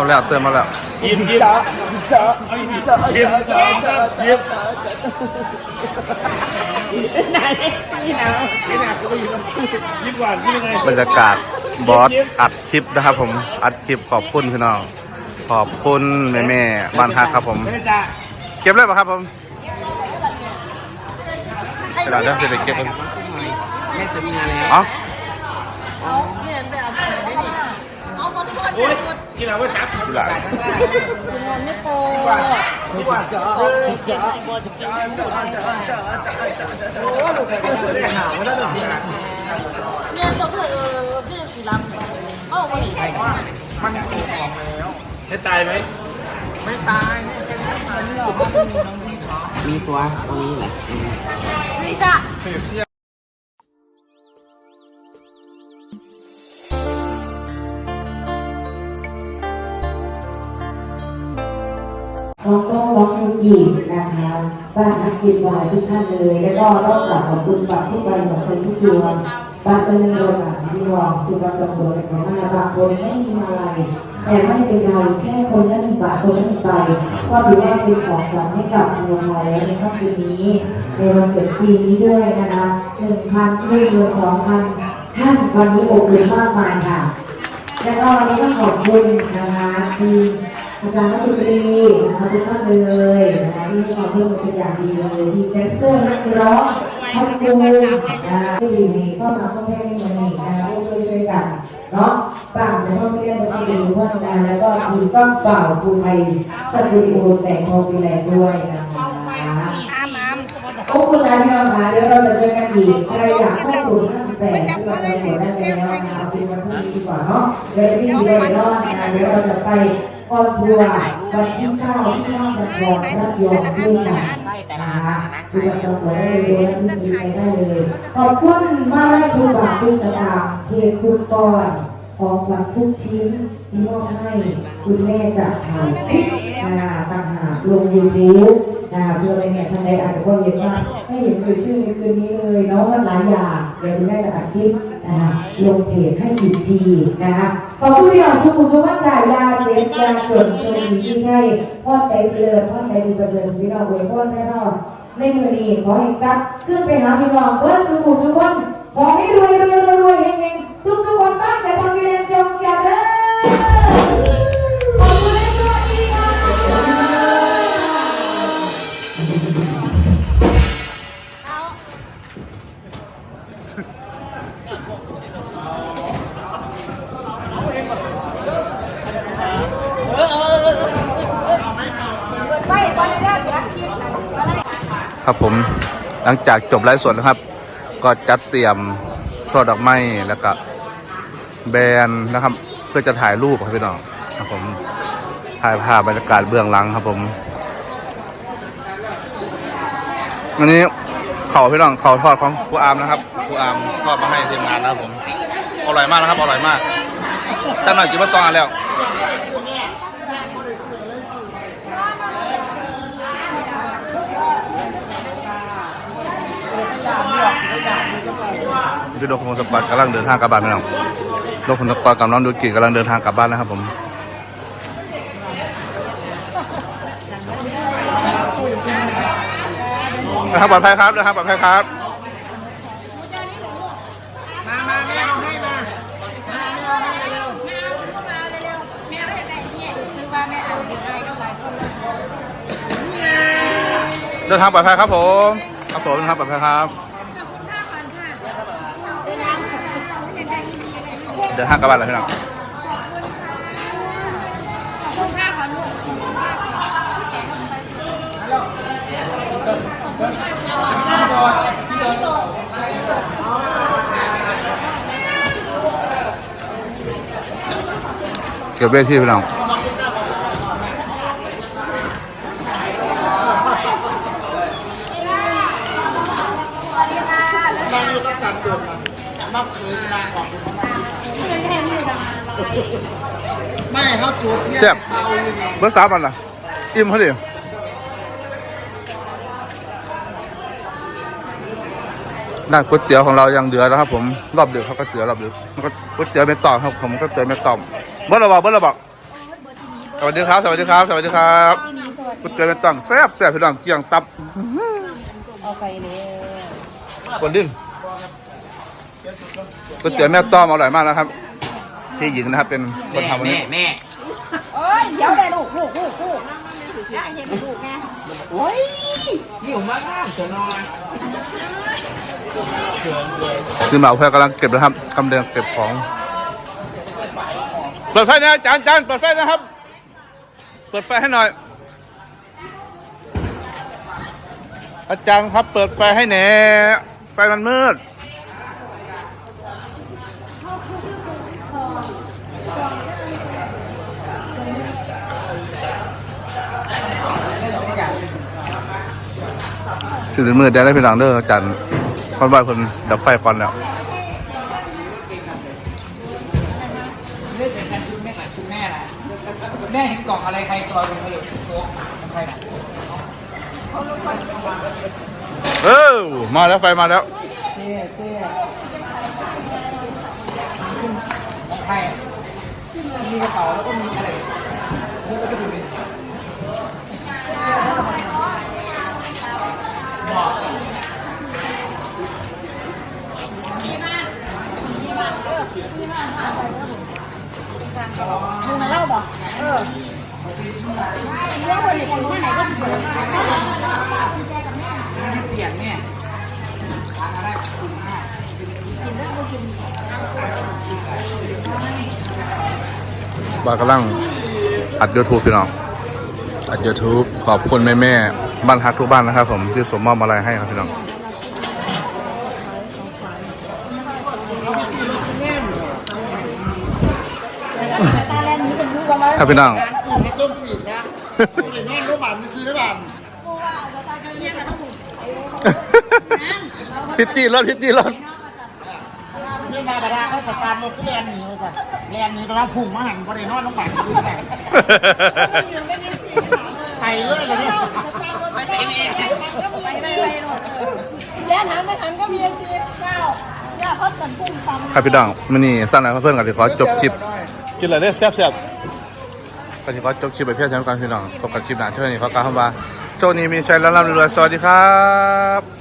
มาแล้วเตือนมาแล้วยิ้มยิ้มยิ้มยิ้มไหนนี่นะยิ้มหวานยิ้มยังไงบรรยากาศบอสอัดคลิปนะครับผมอัดคลิปขอบคุณพี่น้องขอบคุณแม่แม่ๆบ้านฮักครับผมไม่ได้จ้าเก็บเลยป่ะครับผมกระดาษเดี๋ยวจะไปเก็บกันแม่จะมีงานแล้วเอ๋อโอ้ยที่ เราว่าจับที่หลังทุกวันทุกวันไม่ได้หาไม่ได้ตัวเสียเนี่ยก็คือเออพี่กี่ลำเอ้าวันนี้ได้ตายไหมมีตัวตรงนี้แหละนี่จ้ะ น้องน้องน้องยูกินะคะบ้านฮักกินวายทุกท่านเลย แล้วก็ต้องกลับขอบคุณบัตรทุกใบหัวใจทุกดวงบัตรละหนึ่งร้อยบาทที่รองซื้อบัตรจองตัวในขอมาบางคนไม่มีมาลัยแต่ไม่เป็นไรแค่คนละหนึ่งบาทคนละหนึ่งใบก็ถือว่าเป็นของขวัญให้กับเมืองไทยแล้วในค่ำคืนนี้ในวันเกิดปีนี้ด้วยนะคะหนึ่งพันหนึ่งหมื่นสองพันท่านวันนี้อบอุ่นมากมายค่ะ แล้วก็วันนี้ก็ขอบคุณนะคะทีม อาจารย์นักดนตรีนะคะทุกท่านเลยนะคะที่ให้ความร่วมมือเป็นอย่างดีเลยทีมแดนเซอร์นักร้องคอสตูมนะคะที่มีเข้ามาเข้าแพร่ในวันนี้นะคะร่วมด้วยช่วยกันเนาะป่างแสงทองพิเรนบัสดีทุกท่านนะแล้วก็ทีมก้องเปล่าภูไทยสตูดิโอแสงทองพิแลด์ด้วยนะคะขอบคุณนะพี่น้องคะเดี๋ยวเราจะเจอกันอีกใครอยากข้อมูล58ซึ่งเราจะเห็นได้แล้วนะคะเอาเป็นวันพรุ่งนี้ดีกว่าเนาะเดี๋ยวพี่จีได้รอดนะเดี๋ยวเราจะไป ออนทัวร์วันที่เก้าที่ห้างจังหวัดระยอมด้วยกันนะคะซื้อบัตรจองตั๋วได้เลยโดยที่สนิทไปได้เลย ขอบคุณมาไล่ทุกบาททุกสตางค์เททุกก้อนของขวัญทุกชิ้นที่มอบให้คุณแม่จากถ่ายคลิปนะต่างหากลงยูทูบ นะคะเพื่ออะไรเนี่ยท่านใดอาจจะก็เห็นว่าไม่เห็นเกิดชื่อในคืนนี้เลยเนาะมันหลายอย่างเดี๋ยวคุณแม่จะอัดคลิปนะคะลงเพจให้อีกทีนะคะขอบคุณพี่น้องสุขุมสุขภายาเจ็บยาจนจนดีที่ใช่พ่อใจเจริญพ่อใจดีประเสริฐพี่น้องอวยพรให้อดในมือนี้ขอให้กลับขึ้นไปหาพี่น้องเบิร์ดสุขุมสุขคนขอให้รวยรวยรวยรวยเฮงๆทุกทุกคนบ้านแต่ความมีแรงจงเจริญ ครับผมหลังจากจบไลฟ์สดนะครับ ก็จัดเตรียมช่อดอกไม้แล้วก็แบนนะครับ เพื่อจะถ่ายรูปครับพี่น้องครับผมถ่ายภาพบรรยากาศเบื้องหลังครับผมอันนี้เขาพี่น้องเขาทอดของครูอามนะครับครูอามทอดมาให้ทีมงานนะครับผมอร่อยมากนะครับอร่อยมากตั้งหน่อยกินมาซองแล้ว พี่ดกพงศกรกำลังเดินทางกลับบ้านพี่น้องดกพงศกรกับน้องดูกีกำลังเดินทางกลับบ้านนะครับผมนะครับปลอดภัยครับนะครับปลอดภัยครับ มามาแม่เอาให้มาเดินทางปลอดภัยครับผม ครับผมเดินทางปลอดภัยครับ เดินทางกลับบ้านแล้วพี่น้องเก็บเวทีพี่น้อง นางอยู่กับสัตว์เกิดมักเคยนางบอก ไม่เขาจูดเจ็บเบอร์สามอันล่ะ อิ่มเขาดินั่นก๋วยเตี๋ยวของเรายังเดือนะครับ ผมรอบเดือดเขาก็เตี๋ยวรอบเดือมันก็ก๋วยเตี๋ยวไม่ต่อครับผมก็เตี๋ยวไม่ต่อมเบอร์ระบอกเบอร์ระบอกสวัสดีครับ สวัสดีครับ สวัสดีครับกุดเกลือเป็นตังแซ่บแซ่บพี่น้องเกี่ยงตับเอาไปเลยคนดิ้นก๋วยเตี๋ยวแม่ต้อมอร่อยมากนะครับพี่หญิงนะครับเป็นคนทำวันนี้แม่ ยเดี๋ยวได้ลูกลูกลูกลูกได้เห็นลูกไงโอ้ยหิวมากเสียนอนคือหมาเพื่อนกำลังเก็บนะครับกำลังเก็บของเปิดไฟนะจานจานเปิดไฟนะครับ เปิดไฟให้หน่อย อาจารย์ครับเปิดไฟให้แหน่ไฟมันมืด สิ่งมืดได้ได้เป็นหลังเด้ออาจารย์คนบ่ายคนดับไฟก่อนแล้วเลือกกันชุดแม่กับชุดแม่ละแม่เห็นกล่องอะไรใครซอยลงไปอยู่โต๊ะใครน่ะเออมาแล้วไฟมาแล้วเต้เต้ของใครอะมีกระเป๋าแล้วก็มีอะไร บากำลังอัด YouTube พี่น้อง อัด YouTube ขอบคุณแม่แม่บ้านฮักทุกบ้านนะครับ ผมที่สมมอบอะไรให้ครับพี่น้องครับพี่น้องส้มปีกนะเห็นแม่รู้บ้านซื้อได้บ้านพิตตี้รถพิตตี้รถนี่อมาบาดาเขาสตาร์ทรถก็แลนหนีมาสั่ แลนหนีตอนนั้นพุ่งมาหันบริโนอนน้องบ้านดูแต่ไปเลยเลยเนี่ยไม่ใช่แม่แล้วถามไม่ถามก็มีสิเก้าย่าพัดกันพุ่งตำครับพี่น้องมันนี่สั้นหน่อยเพื่อนกันที่ขอจบคลิปกินอะไรเนี่ยแซ่บแซ่บๆกันที่ขอจบคลิปไปเพียงเท่ากันพี่น้องพบกันคลิปหน้าช่วยนี่ขอกล่าวคำว่าโชคดีมีชัยและร่ำรวยสวัสดีครับ